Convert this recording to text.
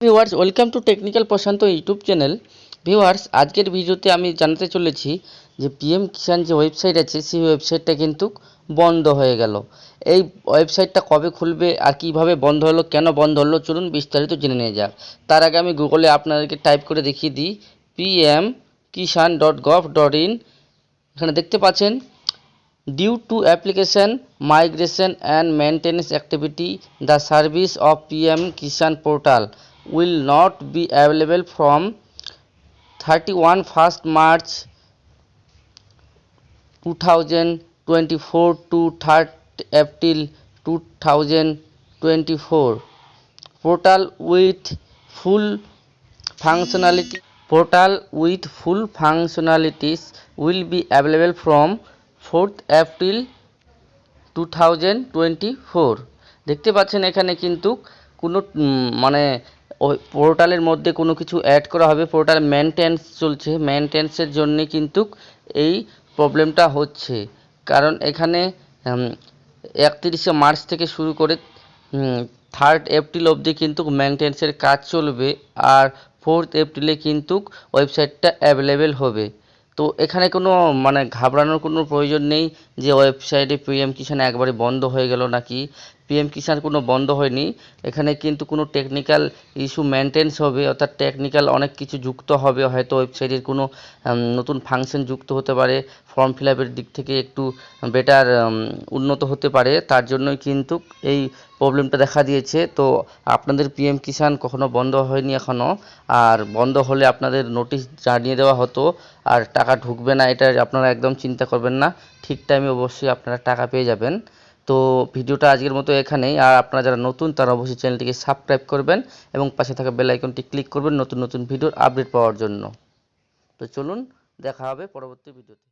Viewers welcome to technical Prashant YouTube channel viewers আজকের ভিডিওতে আমি জানাতে চলেছি যে পিএম কিষাণ যে ওয়েবসাইট আছে সেই ওয়েবসাইটটা কিন্তু বন্ধ হয়ে গেল। এই ওয়েবসাইটটা কবে খুলবে আর কীভাবে বন্ধ হলো কেন বন্ধ হলো চলুন বিস্তারিত জেনে নিয়ে যাক। তার আগে আমি গুগলে আপনাদেরকে টাইপ করে দেখিয়ে দিই। PM Kisan dot gov dot in এখানে দেখতে পাচ্ছেন Due to application migration and maintenance activity, the service of PM Kisan portal will not be available from 31 1st March 2024 to 3rd April 2024. Portal with full functionality portal with full functionalities will be available from 4th April 2024 দেখতে পাচ্ছেন এখানে কিন্তু কোনো মানে ওই পোর্টালের মধ্যে কোনো কিছু অ্যাড করা হবে। পোর্টাল মেনটেন্স চলছে। মেনটেন্সের জন্য কিন্তু এই প্রবলেমটা হচ্ছে। কারণ এখানে একত্রিশে মার্চ থেকে শুরু করে থার্ড এপ্রিল অবধি কিন্তু মেনটেন্সের কাজ চলবে আর ফোর্থ এপ্রিলে কিন্তু ওয়েবসাইটটা অ্যাভেলেবেল হবে। তো এখানে কোনো মানে ঘাবড়ানোর কোনো প্রয়োজন নেই যে ওয়েবসাইটে পিএম কিষাণ একবারে বন্ধ হয়ে গেল নাকি? পিএম কিষাণ কোনো বন্ধ হয়নি। এখানে কিন্তু কোনো টেকনিক্যাল ইস্যু মেনটেন্স হবে, অর্থাৎ টেকনিক্যাল অনেক কিছু যুক্ত হবে, হয়তো ওয়েবসাইটের কোনো নতুন ফাংশন যুক্ত হতে পারে ফর্ম ফিল দিক থেকে একটু বেটার উন্নত হতে পারে, তার জন্যই কিন্তু এই প্রবলেমটা দেখা দিয়েছে। তো আপনাদের পিএম কিষাণ কখনো বন্ধ হয়নি এখনও আর বন্ধ হলে আপনাদের নোটিশ জানিয়ে দেওয়া হতো, আর টাকা ঢুকবে না, এটা আপনারা একদম চিন্তা করবেন না। ঠিক টাইমে অবশ্যই আপনারা টাকা পেয়ে যাবেন। তো ভিডিওটা আজকের মতো এখানেই। আর আপনারা যারা নতুন, তারা অবশ্যই চ্যানেলটিকে সাবস্ক্রাইব করবেন এবং পাশে থাকা বেল আইকনটি ক্লিক করবেন নতুন নতুন ভিডিওর আপডেট পাওয়ার জন্য। তো চলুন, দেখা হবে পরবর্তী ভিডিওতে।